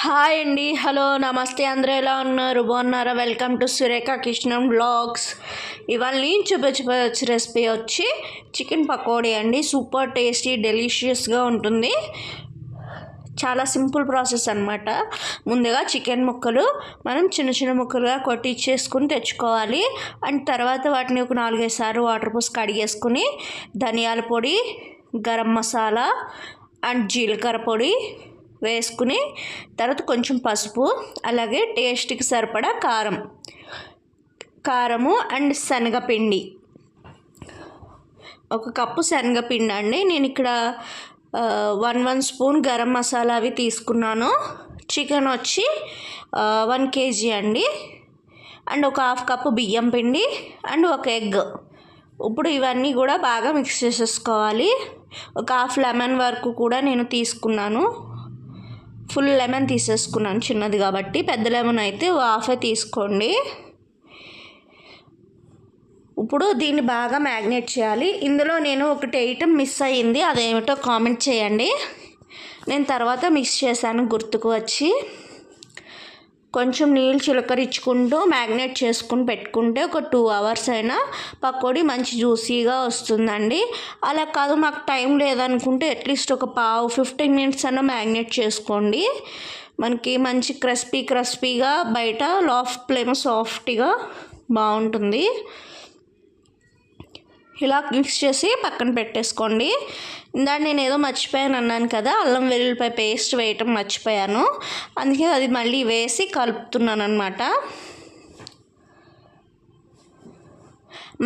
Hi అండి. Hello నమస్తే. అందరూ ఎలా ఉన్నారు? బాగున్నారా? Welcome to Surekha Kishnam blogs. ఇవాళ నేను చూపించవచ్చు రెసిపీ వచ్చి చికెన్ పకోడీ అండి. సూపర్ టేస్టీ డెలిషియస్గా ఉంటుంది. చాలా సింపుల్ ప్రాసెస్ అనమాట ముందుగా చికెన్ ముక్కలు మనం చిన్న చిన్న ముక్కలుగా కొట్టించేసుకుని తెచ్చుకోవాలి. అండ్ తర్వాత వాటిని ఒక నాలుగైదు సార్లు వాటర్ పోసి కడిగేసుకుని ధనియాల పొడి గరం మసాలా అండ్ జీలకర్ర పొడి వేసుకుని తర్వాత కొంచెం పసుపు అలాగే టేస్ట్కి సరిపడా కారం. కారము అండ్ శనగపిండి. ఒక కప్పు శనగపిండి అండి. నేను ఇక్కడ one one spoon garam masala అవి తీసుకున్నాను. చికెన్ వచ్చి వన్ కేజీ అండి. అండ్ ఒక హాఫ్ కప్పు బియ్యం పిండి అండ్ ఒక ఎగ్. ఇప్పుడు ఇవన్నీ కూడా బాగా మిక్స్ చేసేసుకోవాలి. ఒక హాఫ్ లెమన్ వరకు కూడా నేను తీసుకున్నాను. ఫుల్ లెమన్ తీసేసుకున్నాను. చిన్నది కాబట్టి పెద్ద లెమన్ అయితే హాఫే తీసుకోండి. ఇప్పుడు దీన్ని బాగా మ్యాగ్నేట్ చేయాలి. ఇందులో నేను ఒకటి ఐటెం మిస్ అయ్యింది. అదేమిటో కామెంట్ చేయండి. నేను తర్వాత మిక్స్ చేశాను గుర్తుకు వచ్చి. కొంచెం నీళ్ళు చిలకరించుకుంటూ మ్యాగ్నేట్ చేసుకుని పెట్టుకుంటే ఒక టూ అవర్స్ అయినా పకోడీ మంచి జ్యూసీగా వస్తుందండి. అలా కాదు మాకు టైం లేదనుకుంటే అట్లీస్ట్ ఒక పావు ఫిఫ్టీన్ మినిట్స్ అయినా మ్యాగ్నేట్ చేసుకోండి. మనకి మంచి క్రస్పీ క్రస్పీగా బయట లాఫ్ ప్లేమ్ సాఫ్ట్గా బాగుంటుంది. ఇలా మిక్స్ చేసి పక్కన పెట్టేసుకోండి. ఇందాక నేను ఏదో మర్చిపోయాను అన్నాను కదా అల్లం వెల్లుల్లిపాయ పేస్ట్ వేయటం మర్చిపోయాను. అందుకే అది మళ్ళీ వేసి కలుపుతున్నాను అనమాట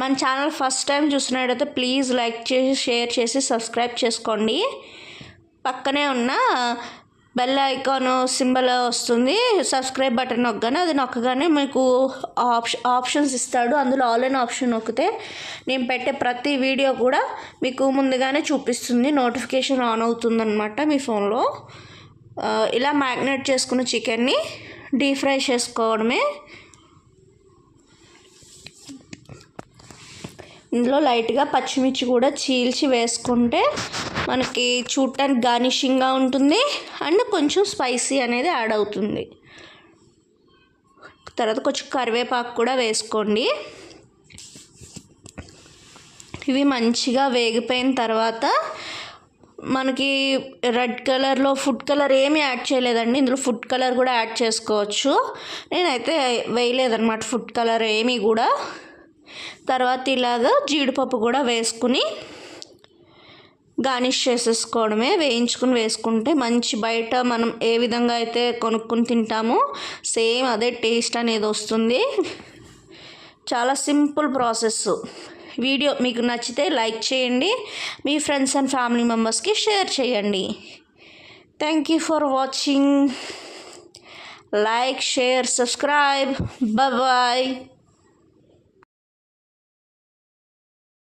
మన ఛానల్ ఫస్ట్ టైం చూసినట్టయితే ప్లీజ్ లైక్ చేసి షేర్ చేసి సబ్స్క్రైబ్ చేసుకోండి. పక్కనే ఉన్న బెల్ ఐకాన్ సింబల్ వస్తుంది. సబ్స్క్రైబ్ బటన్ నొక్కగానే అది నొక్కగానే మీకు ఆప్షన్ ఆప్షన్స్ ఇస్తాడు. అందులో ఆల్ ఇన్ ఆప్షన్ నొక్కితే నేను పెట్టే ప్రతి వీడియో కూడా మీకు ముందుగానే చూపిస్తుంది. నోటిఫికేషన్ ఆన్ అవుతుందన్నమాట మీ ఫోన్లో. ఇలా మ్యాగ్నేట్ చేసుకున్న చికెన్ని డీప్ ఫ్రై చేసుకోవడమే. ఇందులో లైట్గా పచ్చిమిర్చి కూడా చీల్చి వేసుకుంటే మనకి చూడటానికి గార్నిషింగ్గా ఉంటుంది అండ్ కొంచెం స్పైసీ అనేది యాడ్ అవుతుంది. తర్వాత కొంచెం కరివేపాకు కూడా వేసుకోండి. ఇవి మంచిగా వేగిపోయిన తర్వాత మనకి రెడ్ కలర్లో ఫుడ్ కలర్ ఏమి యాడ్ చేయలేదండి. ఇందులో ఫుడ్ కలర్ కూడా యాడ్ చేసుకోవచ్చు. నేనైతే వేయలేదన్నమాట ఫుడ్ కలర్ ఏమీ కూడా. తర్వాత ఇలాగ జీడిపప్పు కూడా వేసుకుని గార్నిష్ చేసేసుకోవడమే వేయించుకుని వేసుకుంటే మంచి బయట మనం ఏ విధంగా అయితే కొనుక్కుని తింటామో సేమ్ అదే టేస్ట్ అనేది వస్తుంది. చాలా సింపుల్ ప్రాసెస్. వీడియో మీకు నచ్చితే లైక్ చేయండి మీ ఫ్రెండ్స్ అండ్ ఫ్యామిలీ మెంబర్స్కి షేర్ చేయండి. Thank you for watching. Like share subscribe. Bye